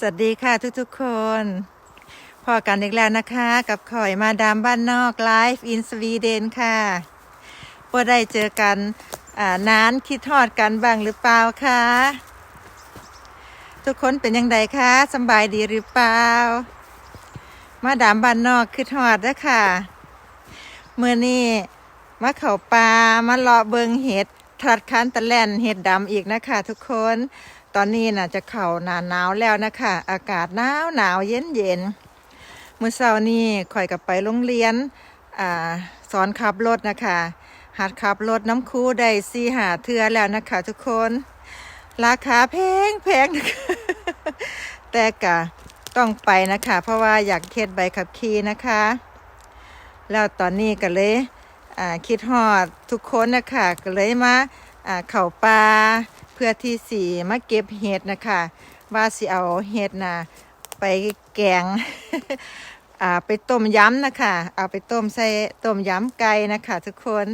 สวัสดีค่ะทุกๆคนพอกันอีกแล้วนะคะ กับข่อยมาดามบ้านนอกไลฟ์อินสวีเดนค่ะว่ได้เจอกันนานคิดทอดกันบ้างหรือเปล่าคะทุกคนเป็นยังไงคะสบายดีหรือเปล่า มาดามบ้านนอกคิดทอดนะค่ะเมื่อนี้มาเข่าปลามาเลาะเบิงเห็ด ทัดคันตะแลนเห็ดดำอีกนะคะ ทุกคน ตอนนี้น่ะจะเข่าหนาหนาวแล้วนะคะ อากาศหนาวหนาวเย็นเย็นเมื่อเช้านี้ข่อยกับไปโรงเรียนอ่าสอนขับรถนะคะหัดขับรถน้ำคูได้ซีหาเทือแล้วนะคะ ทุกคน ราคาแพงแพงนะคะแต่กะต้องไปนะคะ เพราะว่าอยากเฮ็ดใบขับขี่นะคะ แล้วตอนนี้ก็เลย คิดฮอดทุกคนนะคะก็เลยมาเข่าป่าเพื่อที่สีมาเก็บเห็ดนะคะว่าสิเอาเห็ดนะไปแกงไปต้มยำนะคะเอาไปต้มใส่ต้มยำไก่นะคะ ทุกคน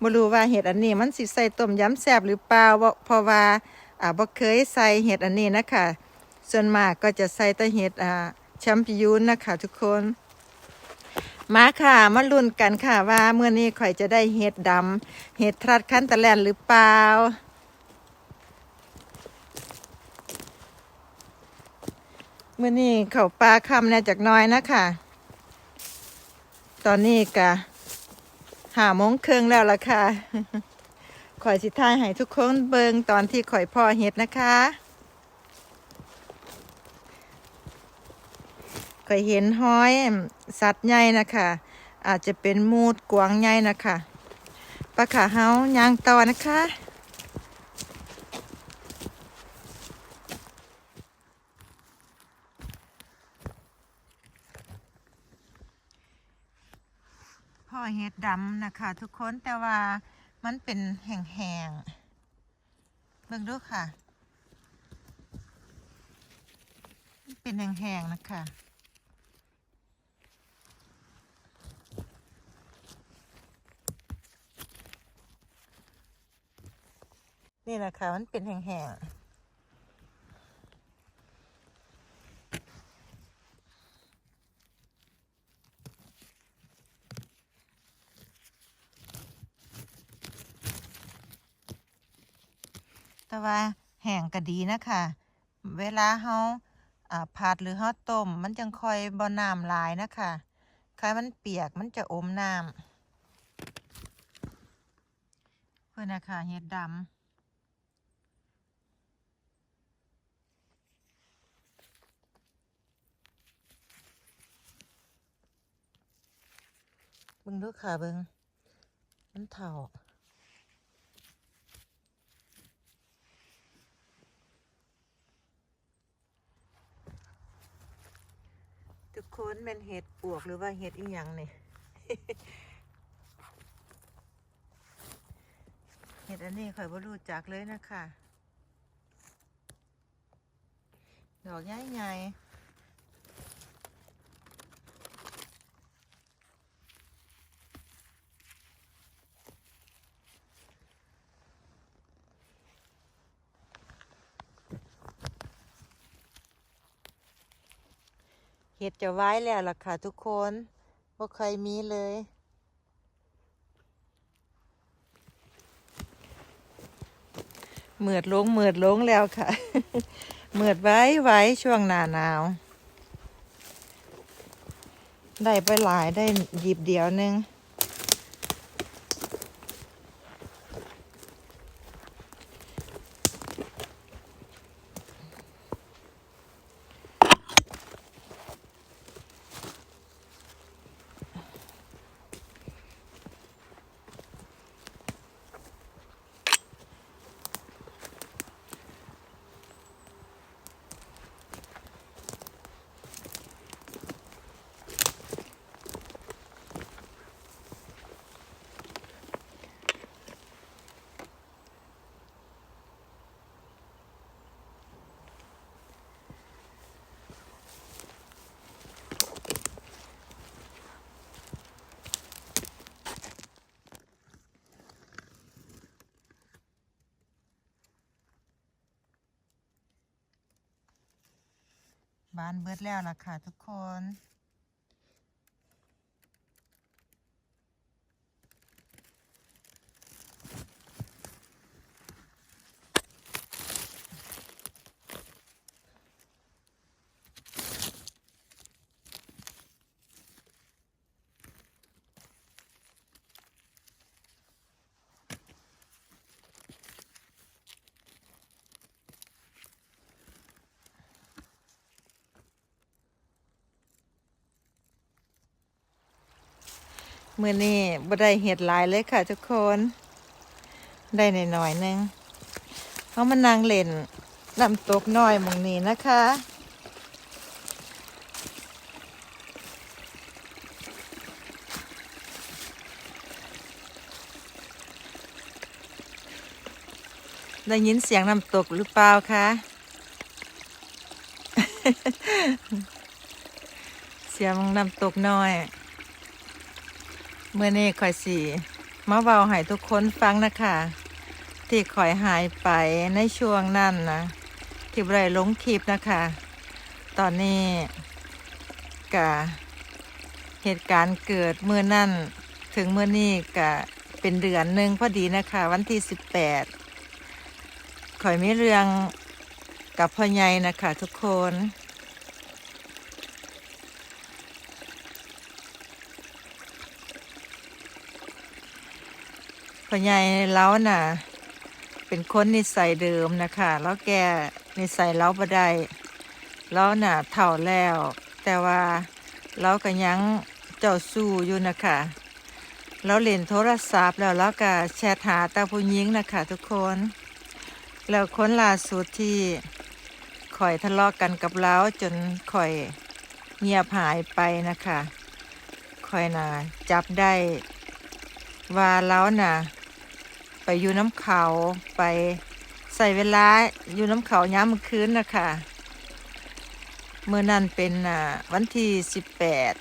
บ่รู้ว่าเห็ดอันนี้มันสิใส่ต้มยำแซ่บหรือเปล่าบ่เพราะว่าอาบ่เคยใส่เห็ดอันนี้นะคะ ส่วนมากก็จะใส่แต่เห็ดแชมปิยูนนะคะ ทุกคน มาค่ะมาลุ้นกันค่ะว่าเมื่อนี้ข่อยจะได้เห็ดดำเห็ดทรัดคันตะแลนหรือเปล่าเมื่อนี้เขาปลาคำเนี่ยจากน้อยนะคะตอนนี้กะหาโมงเครึ่งแล้วล่ะค่ะข่อยสิทายให้ทุกคนเบิงตอนที่ข่อยพ่อเห็ดนะคะ ข่อยเห็นห้อยสัตว์ใหญ่นะคะ อาจจะเป็นมูดกวางใหญ่นะคะปลาขาเฮาย่างต่อนะคะพ่อเห็ดดำนะคะ ทุกคนแต่ว่ามันเป็นแห้งๆเบิ่งดูค่ะ เป็นแห้งๆนะคะ นี่แหละค่ะ มันเป็นแห้งๆ แต่ว่าแห้งก็ดีนะคะ เวลาเฮาผัดหรือเฮาต้ม มันจังค่อยบ่น้ำลายนะคะถ้ามันเปียกมันจะอมน้ำเพื่อนนะคะเห็ดดำ เบิ่งดูค่ะเบิ่งมันเท่าทุกคนเป็นเห็ดปวกหรือว่าเห็ดอีหยังนี่เห็ดอันนี้ข่อยบ่รู้จักเลยนะคะ ดอกใหญ่ๆ เห็ดจะไว้แล้วล่ะค่ะทุกคนบ่เคยมีเลย เหมือดลงเหมือดลงแล้วค่ะ เหมือดไว้ไว้ช่วงหน้าหนาว ได้ไปหลายได้หยิบเดียวหนึง บานเบิดแล้วล่ะค่ะทุกคน มื่อนี้บ่ได้เห็ดหลายเลยค่ะทุกคน ได้หน่อยๆนึงเขามานั่งเล่นน้ำตกน้อยมองนี้นะคะได้ยินเสียงน้ำตกหรือเปล่าคะ เสียงน้ำตกน้อย เมื่อนี้ข่อยสีมาเบาให้ทุกคนฟังนะคะ ที่ข่อยหายไปในช่วงนั้นนะที่ไรลงคลิปนะคะ ตอนนี้กะเหตุการณ์เกิดเมื่อนั่น ถึงเมื่อนี้กะเป็นเดือนหนึ่งพอดีนะคะ วันที่สิบแปดข่อยมีเรื่องกับพ่อใหญ่นะคะทุกคน พ่อใหญ่แล้วน่ะ เป็นคนนิสัยเดิมนะคะแล้วแกนิสัยเล้าบ่ได้แล้วน่ะเท่าแล้ว แต่ว่าเราก็ยังเจ้าสู้อยู่นะคะเราเล่นโทรศัพท์แล้วเราก็แชทหาตาผู้หญิงนะคะทุกคน แล้วคนล่าสุดที่ข่อยทะเลาะกันกับเราจนข่อยเงียบหายไปนะคะข่อยน่ะจับได้ว่าเราน่ะ อยู่น้ำเขาไปใส่เวลาอยู่น้ำเขาย้ำคืนนะคะเมื่อนั้นเป็นวันที่สิบแปด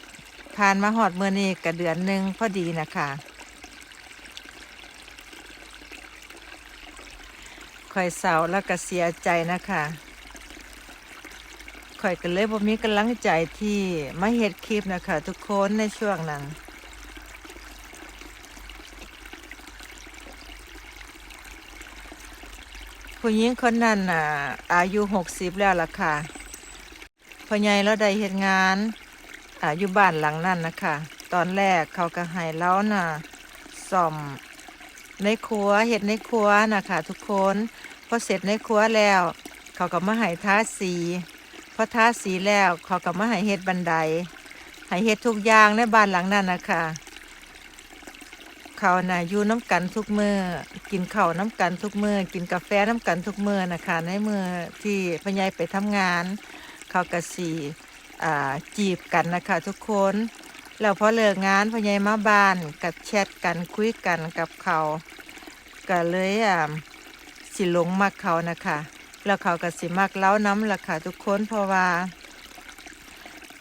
ผ่านมาหอดเมื่อนี้กับเดือนหนึ่งพอดีนะคะคอยเศร้าแล้วก็เสียใจนะคะคอยก็เลยบ่มีกำลังใจที่มาเฮ็ดคลิปนะคะ ทุกคนในช่วงนั้น ผู้หญิงคนนั้นน่ะอายุหกสิบแล้วล่ะค่ะพ่อใหญ่เราได้เหตุงานอายู่บ้านหลังนั้นนะคะตอนแรกเขาก็ให้เราน่ะซ่อมในครัวเห็ดในครัวนะคะทุกคนพอเสร็จในครัวแล้ว เขาก็มาให้ทาสีพอทาสีแล้วเขาก็มาให้เห็ดบันไดให้เห็ดทุกอย่างในบ้านหลังนั้นนะคะ เขาน่ะอยู่น้ำกันทุกมือกินข้าวน้ำกันทุกมือกินกาแฟน้ำกันทุกมือนะคะในมือที่พญายไปทำงาน เขากะสีจีบกันนะคะทุกคนแล้วพอเลิกงานพญายมาบ้านกับแชทกันคุยกันกับเขาก็เลยอ่าสิหลงมักเขานะคะแล้วเขาก็สิมักเล้าน้ำล่ะค่ะทุกคนเพราะว่า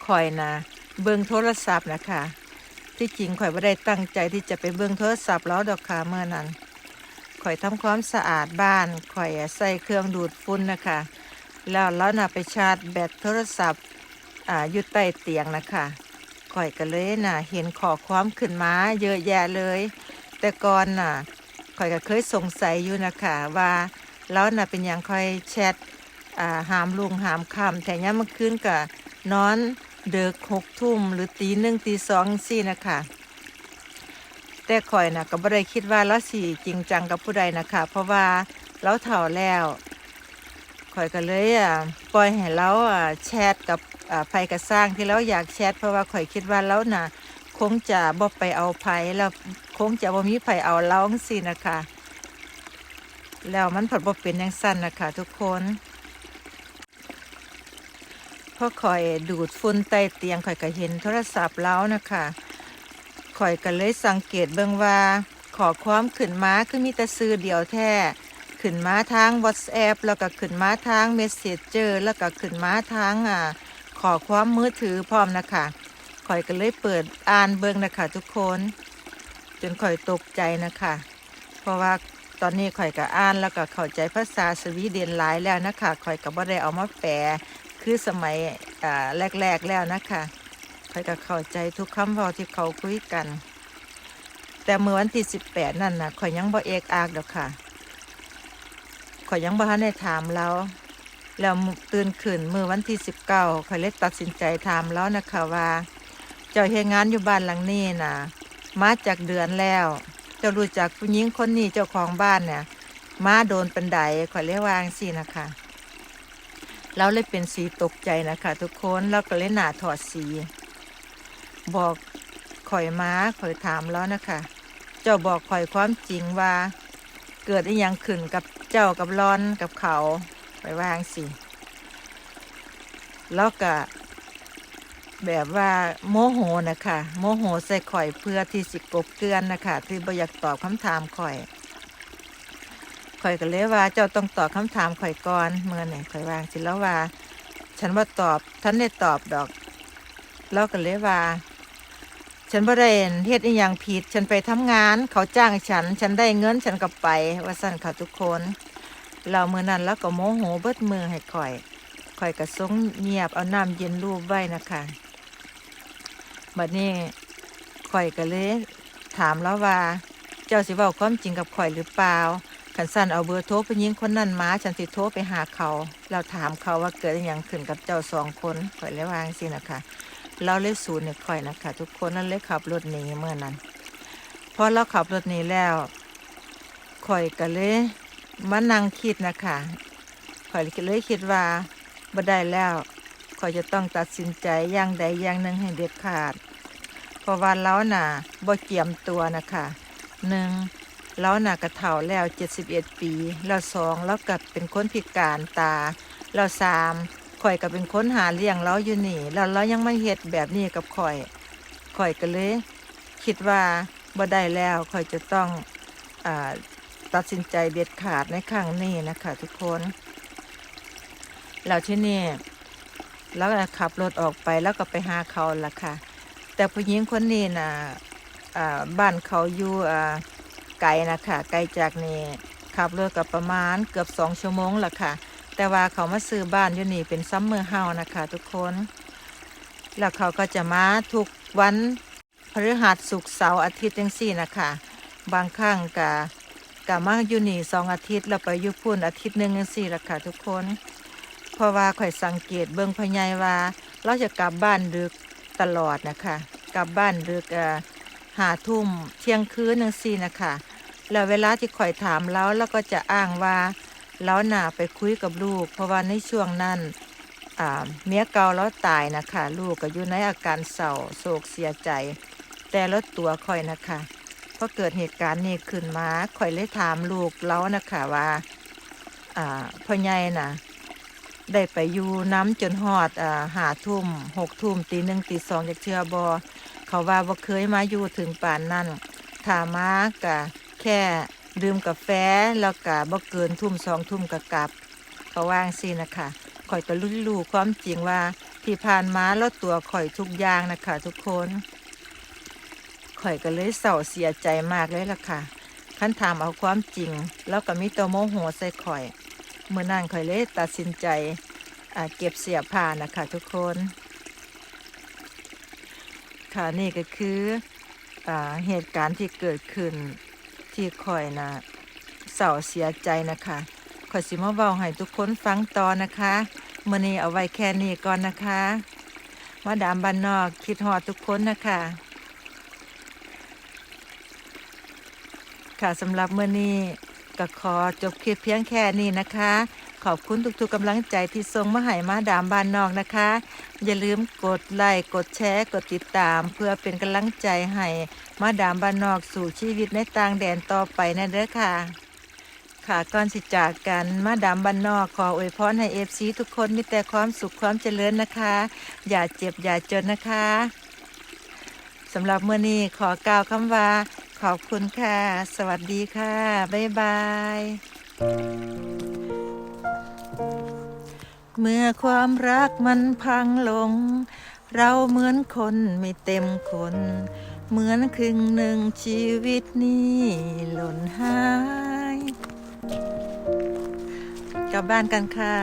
คอยนะเบิ่งโทรศัพท์นะคะ ที่จริงข่อยไม่ได้ตั้งใจที่จะไปเบิ่งโทรศัพท์แล้วดอกค่ะเมื่อนั้นข่อยทำความสะอาดบ้านข่อยใส่เครื่องดูดฝุ่นนะคะ แล้วแล้วน่ะไปชาร์จแบตโทรศัพท์อ่าอยู่ใต้เตียงนะคะข่อยก็เลยน่ะ เห็นขอความขึ้นมาเยอะแยะเลย แต่ก่อนน่ะข่อยก็เคยสงสัยอยู่นะคะว่าแล้วน่ะเป็นอย่างค่อยแชทอ่าหามลุงหามคำแต่ย่ามเมื่อคืนก็นอน เดึกหกทุ่มหรือตีหนึ่งตีสองสี่นะคะแต่ข่อยนะก็บ่ได้คิดว่าเราสี่จริงจังกับผู้ใดนะคะ เพราะว่าเราเฒ่าแล้วข่อยก็เลยอะปล่อยให้เราอะแชทกับอ่าไผกระสร้างที่เราอยากแชทเพราะว่าข่อยคิดว่าเราน่ะคงจะบ่ไปเอาไผแล้วคงจะบ่มีไผเอาเราสินะคะ แล้วมันผลบ่เป็นอย่างสั้นนะคะทุกคน พอข่อยดูดฝุ่นใต้เตียงข่อยก็เห็นโทรศัพท์แล้วนะคะข่อยก็เลยสังเกตเบิ่งว่า ขอความขึ้นมาคือมีแต่ซื้อเดียวแท้ขึ้นมาทาง WhatsApp แล้วก็ขึ้นมาทาง Messenger แล้วก็ขึ้นมาทางอ่าขอความมือถือพร้อมนะคะข่อยก็เลยเปิดอ่านเบิ่งนะคะทุกคน จนข่อยตกใจนะคะ เพราะว่าตอนนี้ข่อยก็อ่านแล้วก็เข้าใจภาษาสวีเดนหลายแล้วนะคะข่อยก็บ่ได้เอามาแปล คือสมัยแรก ๆ แล้วนะคะคอยก็เข้าใจทุกคำเว้าที่เขาคุยกัน แต่เมื่อวันที่สิบแปดนั่นนะข่อยยังบ่เอกอากดอกค่ะข่อยยังบ่ทันได้ถามเราแล้วตื่นขึ้นเมื่อวันที่สิบเก้าข่อยเลยตัดสินใจถามแล้วนะคะว่า เจ้าเฮงานอยู่บ้านหลังนี้นะมาจากเดือนแล้ว เจ้ารู้จักผู้หญิงคนนี้เจ้าของบ้านเนี่ยมาโดนเปันไดขอยเรียกว่างซี่นะคะ เราเลยเป็นสีตกใจนะคะทุกคนเราก็เลยหนาถอดสี บอกข่อยมาข่อยถามแล้วนะคะ เจ้าบอกข่อยความจริงว่า เกิดอีหยังขึ้นกับเจ้ากับรอนกับเขาไปวางสิแล้วก็แบบว่าโมโหนะคะโมโหใส่ข่อยเพื่อที่สิกบเกลือนนะคะที่บ่อยากตอบคำถามข่อย ข่อยก็เลยว่าเจ้าต้องตอบคำถามข่อยก่อนเมื่อไหร่ข่อยวางสิแล้วว่า ฉันว่าตอบท่านได้ตอบดอกแล้วก็เลยว่า ฉันบ่ได้เฮ็ดอีหยังผิด ฉันไปทำงาน เขาจ้างฉัน ฉันได้เงินฉันก็ไป ว่าสั่นค่ะทุกคนเราเมื่อนั้นแล้วก็โมโหเบิดมือให้ข่อยข่อยก็สงเงียบเอาน้ำเย็นรูปไว้นะคะบัดนี้ข่อยก็เลยถามแล้วว่า เจ้าสิเว้าความจริงกับข่อยหรือเปล่า ขันสั่นเอาเบอร์โทรผู้หญิงคนนั้นมาฉันสิโทรไปหาเขา เราถามเขาว่าเกิดอย่างขึ้นกับเจ้าสองคนข่อยเลยวางสินะคะ เราเลยศูนเนี่ยข่อยนะคะ ทุกคนนั่นเลยขับรถหนีเมื่อนั้นพอเราขับรถหนีแล้วข่อยก็เลยมานั่งคิดนะคะข่อยเลยคิดว่าบ่ได้แล้วข่อยจะต้องตัดสินใจอย่างใดอย่างหนึ่งให้เด็ดขาด เพราะว่าเราน่ะบ่เกียมตัวนะคะหนึ่ง เราน่ะกระเฒ่าแล้ว 71 ปีแล้วสองแล้วกับเป็นคนพิการตาแล้วสามข่อยก็เป็นคนหาเลี้ยงเราอยู่นี่แล้วเรายังไม่เฮ็ดแบบนี้กับข่อยข่อยก็เลย คิดว่าบ่ได้แล้วข่อยจะต้องอาตัดสินใจเด็ดขาดในครั้งนี้นะคะทุกคนแล้วที่นี่แล้วก็ขับรถออกไปแล้วก็ไปหาเขาละค่ะ แต่ผู้หญิงคนนี้นะอ่าบ้านเขาอยู่อ่า ไกลนะคะไกลจากนี่ขับรถกับประมาณเกือบสองชั่วโมงละค่ะ แต่ว่าเขามาซื้อบ้านอยู่นี่เป็นซัมเมอร์เฮานะคะ ทุกคน แล้วเขาก็จะมาทุกวันพฤหัสศุกร์เสาร์อาทิตย์จังสี่นะคะ บางครั้งกะกะมาอยู่นี่สองอาทิตย์แล้วไปอยู่พุ่นอาทิตย์หนึ่งจังสี่ละค่ะ ทุกคน เพราะว่าข่อยสังเกตเบิ่งพญายว่า เราจะกลับบ้านดึกตลอดนะคะ กลับบ้านดึกอ่าหาทุ่มเที่ยงคืนจังสี่นะคะ แล้วเวลาที่ข่อยถามแล้วแล้วก็จะอ้างว่าแล้วน่ะไปคุยกับลูก เพราะว่าในช่วงนั้นเมียเก่าแล้วตายนะคะลูกก็อยู่ในอาการเศร้าโศกเสียใจ แต่ละตัวข่อยนะคะพอเกิดเหตุการณ์นี้ขึ้นมาข่อยเลยถามลูกแล้วนะคะว่าพ่อใหญ่น่ะได้ไปอยู่น้ำจนหอดอหาทุ่มหกทุ่มตีหนึ่งตีสองจากเชือบอเขาว่าบ่เคยมาอยู่ถึงป่านนั้นถามมากะ แค่ดื่มกาแฟแล้วกะบ่เกินทุ่มสองทุ่มกะกลับเขาว่างสินะคะข่อยก็รู้รู้ความจริงว่าที่ผ่านมาแล้วตัวข่อยทุกอย่างนะคะทุกคนข่อยก็เลยเศร้าเสียใจมากเลยล่ะค่ะขั้นถามเอาความจริง แล้วก็มีตัวโมโหใส่ข่อยเมื่อนั่นข่อยเลยตัดสินใจเก็บเสียผ้านะคะทุกคน ค่ะนี่ก็คืออเหตุการณ์ที่เกิดขึ้น ที่ข่อยนะเศร้าเสียใจนะคะข่อยสิมาเว้าให้ทุกคนฟังต่อนะคะมื่อนี้เอาไว้แค่นี้ก่อนนะคะมาดามบ้านนอกคิดฮอดทุกคนนะคะค่ะสำหรับเมื่อนี้ก็ขอจบคลิปเพียงแค่นี้นะคะ ขอบคุณทุกๆกำลังใจที่ส่งมาให้มาดามบ้านนอกนะคะ อย่าลืมกดไลค์กดแชร์กดติดตาม เพื่อเป็นกำลังใจให้มาดามบ้านนอกสู่ชีวิตในต่างแดนต่อไปนะเด้อค่ะ ค่ะก่อนสิจากกันมาดามบ้านนอกขออวยพรให้เอฟซีทุกคนมีแต่ความสุขความเจริญนะคะ อย่าเจ็บอย่าจนนะคะสำหรับเมื่อนี้ขอกล่าวคำว่า ขอบคุณค่ะ สวัสดีค่ะ บ๊ายบาย เมื่อความรักมันพังลง เราเหมือนคนไม่เต็มคน เหมือนครึ่งหนึ่งชีวิตนี้หล่นหาย กลับบ้านกันค่ะ